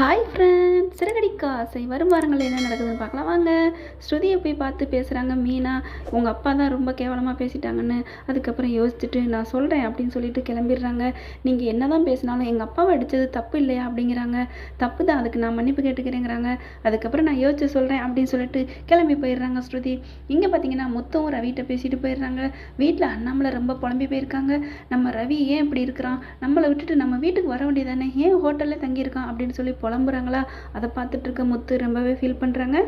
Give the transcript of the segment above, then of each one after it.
Hi friends சிறகடிக்கா ஆசை. வரும் வாரங்கள் என்ன நடக்குதுன்னு பார்க்கலாம். வாங்க ஸ்ருதியை போய் பார்த்து பேசுகிறாங்க மீனா. உங்கள் அப்பா தான் ரொம்ப கேவலமாக பேசிட்டாங்கன்னு அதுக்கப்புறம் யோசிச்சுட்டு நான் சொல்கிறேன் அப்படின்னு சொல்லிட்டு கிளம்பிடுறாங்க. நீங்கள் என்ன தான் பேசினாலும் எங்கள் அப்பாவை அடித்தது தப்பு இல்லையா அப்படிங்கிறாங்க. தப்பு தான் அதுக்கு நான் மன்னிப்பு கேட்டுக்கிறேங்கிறாங்க. அதுக்கப்புறம் நான் யோசிச்சு சொல்கிறேன் அப்படின்னு சொல்லிட்டு கிளம்பி போயிடுறாங்க ஸ்ருதி. இங்கே பார்த்தீங்கன்னா மொத்தம் ரவிகிட்ட பேசிட்டு போயிடுறாங்க. வீட்டில் அண்ணாமலை ரொம்ப புலம்பி போயிருக்காங்க. நம்ம ரவி ஏன் இப்படி இருக்கிறான்? நம்மளை விட்டுட்டு நம்ம வீட்டுக்கு வர வேண்டியதானே ஏன் ஹோட்டலில் தங்கியிருக்கான்? அப்படின்னு சொல்லி புலம்புறாங்களா அதை பார்த்துட்டு இருக்க முத்து ரொம்பவே ஃபீல் பண்ணுறாங்க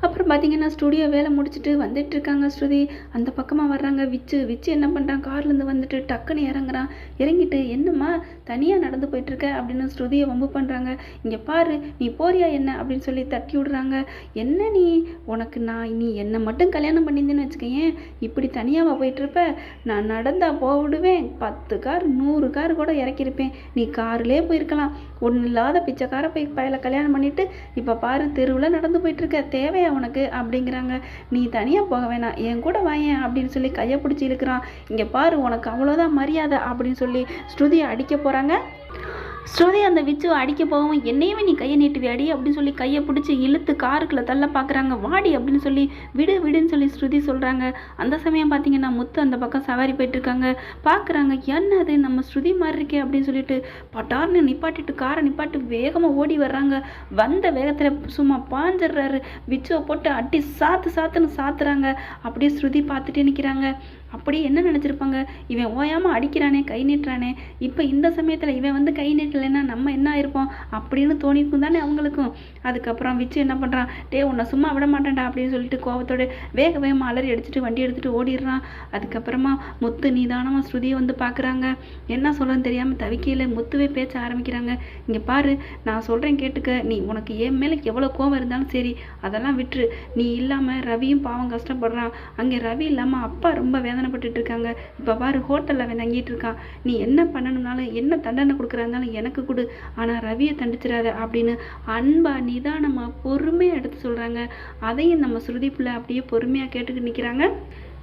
அப்புறம் பார்த்தீங்கன்னா ஸ்டுடியோ வேலை முடிச்சுட்டு வந்துட்டு இருக்காங்க ஸ்ருதி. அந்த பக்கமாக வர்றாங்க விச்சு. விச்சு என்ன பண்ணுறான் கார்லேருந்து வந்துட்டு டக்குன்னு இறங்குறான். இறங்கிட்டு என்னம்மா தனியாக நடந்து போயிட்டுருக்க? அப்படின்னு ஸ்ருதியை வம்பு பண்ணுறாங்க இங்கே பாரு நீ போறியா என்ன? அப்படின்னு சொல்லி தட்டி விடுறாங்க. என்ன நீ? உனக்கு நான் நீ என்னை மட்டும் கல்யாணம் பண்ணியிருந்தேன்னு வச்சுக்கேன் இப்படி தனியாக போயிட்டுருப்ப? நான் நடந்தா போவிடுவேன். பத்து கார் நூறு கார் கூட இறக்கியிருப்பேன். நீ கார்லேயே போயிருக்கலாம். ஒன்றும் இல்லாத பிச்சைக்கார போய் பயலை கல்யாணம் பண்ணிட்டு இப்போ பாரு தெருவில் நடந்து போயிட்டுருக்க. தேவையா உனக்கு? அப்படிங்கிறாங்க. நீ தனியாக போக வேணாம். என் கூட வாயேன் அப்படின்னு சொல்லி கையை பிடிச்சி இழுக்கிறான். இங்கே பாரு உனக்கு அவ்வளோதான் மரியாதை அப்படின்னு சொல்லி ஸ்ருதியை அடிக்க போகிறாங்க ஸ்ருதி அந்த விச்சு அடிக்க போகவும் என்னையுமே நீ கையை நீட்டுவி அடி அப்படின்னு சொல்லி கையை பிடிச்சி இழுத்து காருக்குள்ளே தள்ள பார்க்குறாங்க வாடி அப்படின்னு சொல்லி விடு விடுன்னு சொல்லி ஸ்ருதி சொல்கிறாங்க அந்த சமயம் பார்த்தீங்கன்னா முத்து அந்த பக்கம் சவாரி போயிட்டுருக்காங்க. பார்க்குறாங்க என்ன அது நம்ம ஸ்ருதி மாதிரி இருக்கே அப்படின்னு சொல்லிட்டு பட்டார்னு நிப்பாட்டிட்டு காரை நிப்பாட்டி வேகமாக ஓடி வர்றாங்க. வந்த வேகத்தில் சும்மா பாஞ்சிடுறாரு விச்சுவை போட்டு அட்டி சாத்து சாத்துன்னு சாத்துறாங்க. அப்படியே ஸ்ருதி பார்த்துட்டே நிற்கிறாங்க அப்படியே என்ன நினச்சிருப்பாங்க? இவன் ஓயாமல் அடிக்கிறானே கை நீட்டுறானே. இப்போ இந்த சமயத்தில் இவன் வந்து கை நீட்டலைன்னா நம்ம என்ன ஆயிருப்போம்? அப்படின்னு தோணிருக்கும் தானே அவங்களுக்கும். அதுக்கப்புறம் விச்சு என்ன பண்ணுறான் டே உன்னை சும்மா விட மாட்டேன்டா அப்படின்னு சொல்லிட்டு கோவத்தோட வேக வேகமாக அலறி அடிச்சுட்டு வண்டி எடுத்துகிட்டு ஓடிடுறான். அதுக்கப்புறமா முத்து நிதானமாக ஸ்ருதியை வந்து பார்க்குறாங்க என்ன சொல்லன்னு தெரியாமல் தவிக்கையில் முத்துவே பேச ஆரம்பிக்கிறாங்க. இங்கே பாரு நான் சொல்கிறேன் கேட்டுக்க. நீ உனக்கு என் மேலே எவ்வளோ கோவம் இருந்தாலும் சரி அதெல்லாம் விட்டுரு. நீ இல்லாமல் ரவியும் பாவம் கஷ்டப்படுறான். அங்கே ரவி இல்லாமல் அப்பா ரொம்ப வேதனைப்பட்டுட்டு இருக்காங்க இப்போ பாரு ஹோட்டலில் அவன் தங்கிட்டு இருக்கான் நீ என்ன பண்ணணும்னாலும் என்ன தண்டனை கொடுக்குறாருந்தாலும் எனக்கு கொடு. ஆனால் ரவியை தண்டிச்சிடாத அப்படின்னு அன்பா நிதானமாக பொறுமையாக எடுத்து சொல்கிறாங்க அதையும் நம்ம ஸ்ருதி பிள்ளை அப்படியே பொறுமையாக கேட்டுக்கிட்டு நிற்கிறாங்க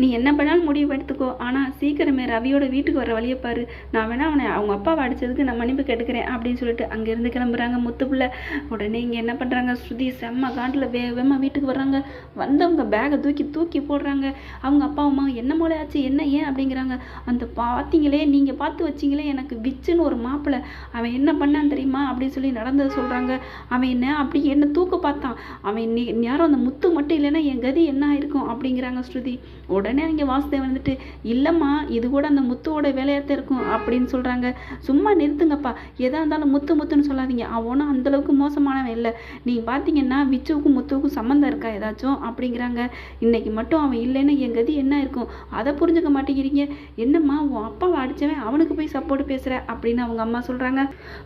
நீ என்ன பண்ணாலும் முடிவு எடுத்துக்கோ. ஆனால் சீக்கிரமே ரவியோட வீட்டுக்கு வர வழியை பாரு. நான் வேணா அவனை அவங்க அப்பாவை அடிச்சதுக்கு நான் மன்னிப்பு கேட்டுக்கிறேன் அப்படின்னு சொல்லிட்டு அங்கேருந்து கிளம்புறாங்க முத்து பிள்ளை. உடனே இங்கே என்ன பண்ணுறாங்க ஸ்ருதி செம்ம காண்டில் வே வேமா வீட்டுக்கு வர்றாங்க. வந்தவங்க பேகை தூக்கி தூக்கி போடுறாங்க. அவங்க அப்பா அம்மா என்ன மூளை ஆச்சு என்ன ஏன் அப்படிங்கிறாங்க. அந்த பார்த்தீங்களே நீங்கள் பார்த்து வச்சிங்களே எனக்கு விச்சுன்னு ஒரு மாப்பிள்ளை அவன் என்ன பண்ணான் தெரியுமா? அப்படின்னு சொல்லி நடந்ததை சொல்கிறாங்க அவன் என்ன அப்படி என்ன தூக்க பார்த்தான். அவன் நீ யாரும் அந்த முத்து மட்டும் இல்லைன்னா என் கதி என்ன ஆயிருக்கும் அப்படிங்கிறாங்க ஸ்ருதி. உடனே அங்கே வாசுதேவன் வந்துட்டு இல்லைம்மா இது கூட அந்த முத்துவோட வேலையாத்தான் இருக்கும் அப்படின்னு சொல்கிறாங்க சும்மா நிறுத்துங்கப்பா. எதாக இருந்தாலும் முத்து முத்துன்னு சொல்லாதீங்க. அவனும் அந்தளவுக்கு மோசமானவன் இல்லை. நீங்கள் பார்த்தீங்கன்னா விச்சுவுக்கும் முத்துவுக்கும் சம்மந்தம் இருக்கா ஏதாச்சும்? அப்படிங்கிறாங்க. இன்னைக்கு மட்டும் அவன் இல்லைன்னா என் கதி என்ன இருக்கும்? அதை புரிஞ்சுக்க மாட்டேங்கிறீங்க. என்னம்மா உன் அப்பாவை அடித்தவன் அவனுக்கு போய் சப்போர்ட் பேசுகிற அப்படின்னு அவங்க அம்மா சொல்கிறாங்க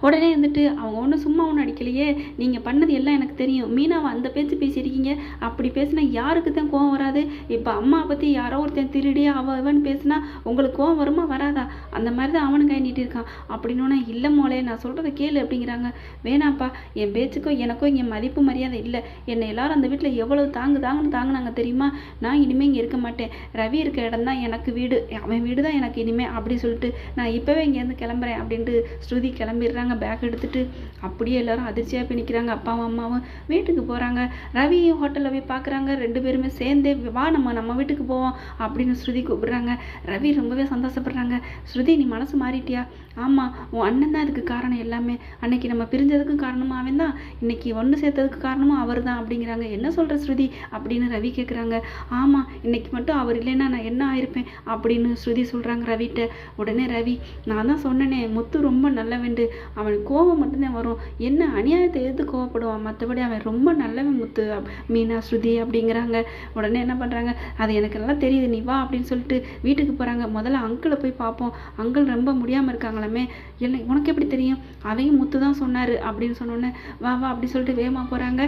உடனே வந்துட்டு அவங்க ஒன்றும் சும்மா ஒன்றும் அடிக்கலையே. நீங்கள் பண்ணது எல்லாம் எனக்கு தெரியும். மீனாவை அந்த பேச்சு பேசியிருக்கீங்க. அப்படி பேசினா யாருக்கு தான் கோவம் வராது? இப்போ அம்மா பற்றி யார் ஒருத்தன் திருடி அவன் இவன் பேசினா உங்களுக்கு கோவம் வருமா? வராதா? அந்த மாதிரி தான் அவனும் கை இருக்கான். அப்படின்னோன்னா இல்லை மோளே நான் சொல்கிறத கேளு அப்படிங்கிறாங்க. வேணாப்பா என் பேச்சுக்கோ எனக்கோ இங்கே மதிப்பு மரியாதை இல்லை. என்னை எல்லாரும் அந்த வீட்டில் எவ்வளவு தாங்கு தாங்கன்னு தாங்குனாங்க தெரியுமா? நான் இனிமேல் இங்கே இருக்க மாட்டேன். ரவி இருக்க இடம் தான் எனக்கு வீடு. அவன் வீடு தான் எனக்கு இனிமேல் அப்படி சொல்லிட்டு நான் இப்போவே இங்கேருந்து கிளம்புறேன் அப்படின்ட்டு ஸ்ருதி கிளம்பிடுறாங்க. பேக் எடுத்துட்டு அப்படியே எல்லாரும் அதிர்ச்சியாக போய் நிற்கிறாங்க அப்பாவும் அம்மாவும் வீட்டுக்கு போகிறாங்க ரவியும் ஹோட்டலில் போய் பார்க்குறாங்க ரெண்டு பேருமே சேர்ந்தே வா நம்ம நம்ம வீட்டுக்கு போவோம். அப்படின்னு ஸ்ருதி கூப்பிடுறாங்க. ரவி ரொம்பவே சந்தோஷப்படுறாங்க. ஸ்ருதி நீ மனசு மாறிட்டியா? ஆமாம் உன் அண்ணன் தான் இதுக்கு காரணம் எல்லாமே. அன்னைக்கு நம்ம பிரிஞ்சதுக்கும் காரணமும் அவன் தான். இன்னைக்கு ஒன்று சேர்த்ததுக்கு காரணமும் அவர் தான் அப்படிங்கிறாங்க. என்ன சொல்கிற ஸ்ருதி? அப்படின்னு ரவி கேட்குறாங்க ஆமாம் இன்னைக்கு மட்டும் அவர் இல்லைன்னா நான் என்ன ஆயிருப்பேன்? அப்படின்னு ஸ்ருதி சொல்கிறாங்க ரவிட்ட. உடனே ரவி நான் தான் சொன்னேனே முத்து ரொம்ப நல்லவெண்டு அவனுக்கு கோவம் மட்டும்தான் வரும். என்ன அநியாயத்தை எதிர்த்து கோவப்படுவான்? மற்றபடி அவன் ரொம்ப நல்லவன் முத்து மீனா ஸ்ருதி அப்படிங்கிறாங்க. உடனே என்ன பண்ணுறாங்க அது எனக்கு நல்லா தெரியுது நீ வா அப்படின்னு சொல்லிட்டு வீட்டுக்கு போகிறாங்க முதல்ல அங்கிளை போய் பார்ப்போம். அங்கிள் ரொம்ப முடியாமல் இருக்காங்களாமே? இல்லை உனக்கு எப்படி தெரியும்? அதையும் முத்து தான் சொன்னார் அப்படின்னு சொன்னோன்னே வா வா அப்படி சொல்லிட்டு வேகமாக போகிறாங்க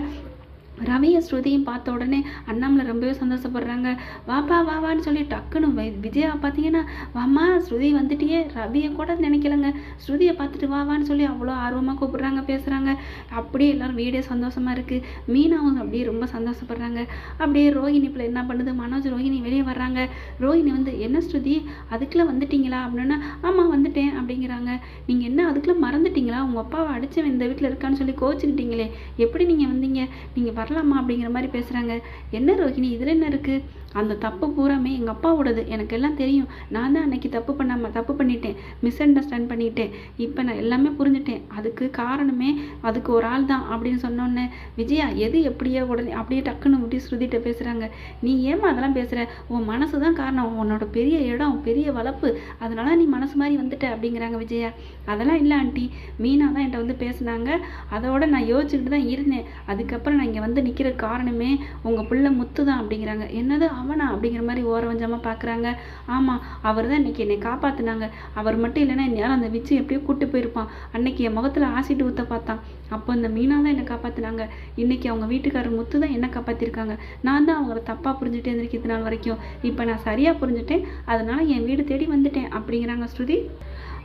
ரவியை ஸ்ருதியும் பார்த்த உடனே அண்ணாமலை ரொம்பவே சந்தோஷப்படுறாங்க. வாப்பா வா வான்னு சொல்லி டக்குன்னு விஜயா பார்த்தீங்கன்னா வாம்மா ஸ்ருதி வந்துட்டியே ரவியை கூட நினைக்கலங்க. ஸ்ருதியை பார்த்துட்டு வா வான்னு சொல்லி அவ்வளோ ஆர்வமாக கூப்பிடுறாங்க பேசுகிறாங்க அப்படியே எல்லாரும் வீடே சந்தோஷமாக இருக்குது மீனாவும் அப்படியே ரொம்ப சந்தோஷப்படுறாங்க. அப்படியே ரோஹிணி இப்போ என்ன பண்ணுது? மனோஜ் ரோஹிணி வெளியே வர்றாங்க. ரோஹிணி வந்து என்ன ஸ்ருதி? அதுக்குள்ளே வந்துட்டீங்களா? அப்படின்னா ஆமாம் வந்துட்டேன் அப்படிங்கிறாங்க. நீங்கள் அதுக்குள்ளே மறந்துட்டீங்களா? உங்கள் அப்பாவை அடிச்சவன் இந்த வீட்டில் இருக்கான்னு சொல்லி கோச்சிக்கிட்டீங்களே எப்படி நீங்கள் வந்தீங்க? நீங்கள் வரலாமா? அப்படிங்கிற மாதிரி பேசுகிறாங்க என்ன ரோஹிணி? இதில் என்ன இருக்குது அந்த தப்பு பூராமே எங்கள் அப்பாவோடது. எனக்கு எல்லாம் தெரியும். நான் தான் அன்னைக்கு தப்பு பண்ணாமல் தப்பு பண்ணிட்டேன். மிஸ் அண்டர்ஸ்டாண்ட் பண்ணிட்டேன். இப்போ நான் எல்லாமே புரிஞ்சுட்டேன். அதுக்கு காரணமே அதுக்கு ஒரு ஆள் தான் அப்படின்னு சொன்னோன்னே விஜயா எது எப்படியோ உடனே அப்படியே டக்குன்னு விட்டு ஸ்ருதிட்ட பேசுகிறாங்க நீ ஏமா அதெல்லாம் பேசுகிற உன் மனசு தான் காரணம். உன்னோட பெரிய இடம் பெரிய வளர்ப்பு அதனால நீ மனசு மாதிரி வந்துட்ட அப்படிங்கிறாங்க விஜயா. அதெல்லாம் இல்லை ஆண்டி. மீனா தான் என்கிட்ட வந்து பேசுனாங்க. அதோட நான் யோசிச்சுக்கிட்டு தான் இருந்தேன். அதுக்கப்புறம் நான் இங்கே வந்து நிற்கிற காரணமே உங்கள் பிள்ளை முத்து தான் அப்படிங்கிறாங்க. என்னது அவனா அப்படிங்கிற மாதிரி ஓரவஞ்சமாக பார்க்குறாங்க ஆமாம் அவர் தான் இன்னைக்கு என்னை காப்பாற்றினாங்க அவர் மட்டும் இல்லைன்னா யாரும் அந்த விச்சு எப்படியோ கூட்டு போயிருப்பான். அன்னைக்கு என் முகத்தில் ஆசிட் ஊற்ற பார்த்தான். அப்போ இந்த மீனா தான் என்னை காப்பாற்றினாங்க இன்னைக்கு அவங்க வீட்டுக்காரர் முத்து தான் என்ன காப்பாற்றிருக்காங்க நான் தான் அவங்கள தப்பாக புரிஞ்சுட்டே இருந்திருக்கேன் இது நாள் வரைக்கும். இப்போ நான் சரியாக புரிஞ்சுட்டேன். அதனால் என் வீடு தேடி வந்துட்டேன் அப்படிங்கிறாங்க ஸ்ருதி.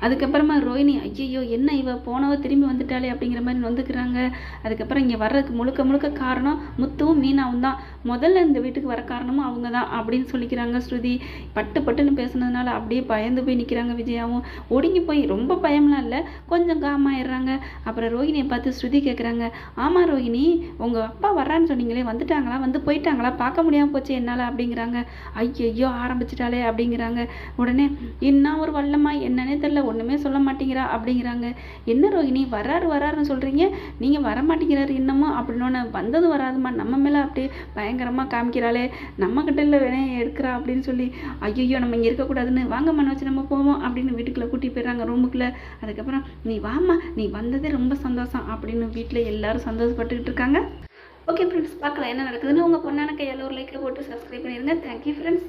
அதுக்கப்புறமா ரோஹிணி ஐயையோ என்ன இவ? போனவ திரும்பி வந்துட்டாளே அப்படிங்கிற மாதிரி வந்துக்கிறாங்க அதுக்கப்புறம் இங்கே வர்றதுக்கு முழுக்க முழுக்க காரணம் முத்துவும் மீனாவும் தான். முதல்ல இந்த வீட்டுக்கு வர காரணமும் அவங்க தான் அப்படின்னு சொல்லிக்கிறாங்க ஸ்ருதி. பட்டு பட்டுன்னு பேசுனதுனால அப்படியே பயந்து போய் நிற்கிறாங்க விஜயாவும். ஒடுங்கி போய் ரொம்ப பயம்லாம் இல்லை. கொஞ்சம் காமாயிடுறாங்க அப்புறம் ரோஹிணியை பார்த்து ஸ்ருதி கேட்குறாங்க ஆமாம் ரோஹிணி உங்கள் அப்பா வர்றான்னு சொன்னீங்களே வந்துட்டாங்களா? வந்து போயிட்டாங்களா? பார்க்க முடியாமல் போச்சு என்னால் அப்படிங்கிறாங்க. ஐயோ ஆரம்பிச்சிட்டாளே அப்படிங்கிறாங்க. உடனே என்ன ஒரு வல்லமா என்னன்னே தெரில ஒன்றுமே சொல்ல மாட்டேங்கிறா அப்படிங்கிறாங்க. என்ன ரோஹிணி வராரு வராருன்னு சொல்கிறீங்க நீங்கள் வர மாட்டேங்கிறாரு இன்னமும் அப்படின்னோன்னு வந்தது வராதுமா நம்ம மேலே அப்படியே பயங்கரமாக காமிக்கிறாளே நம்ம கிட்ட இல்லை வேணே எடுக்கிறா அப்படின்னு சொல்லி ஐயோ நம்ம இங்கே இருக்கக்கூடாதுன்னு வாங்க மனோஜ் நம்ம போவோம் அப்படின்னு வீட்டுக்குள்ளே கூட்டி போயிடுறாங்க ரூமுக்குள்ளே. அதுக்கப்புறம் நீ வாமா நீ வந்ததே ரொம்ப சந்தோஷம் அப்படின்னு வீட்டில் எல்லாரும் சந்தோஷப்பட்டுக்கிட்டு இருக்காங்க. ஓகே ஃப்ரெண்ட்ஸ் பார்க்கலாம் என்ன நடக்குதுன்னு. உங்கள் பொண்ணான கையால் ஒரு லைக்கை போட்டு சப்ஸ்கிரைப் பண்ணிடுங்க தேங்க்யூ ஃப்ரெண்ட்ஸ்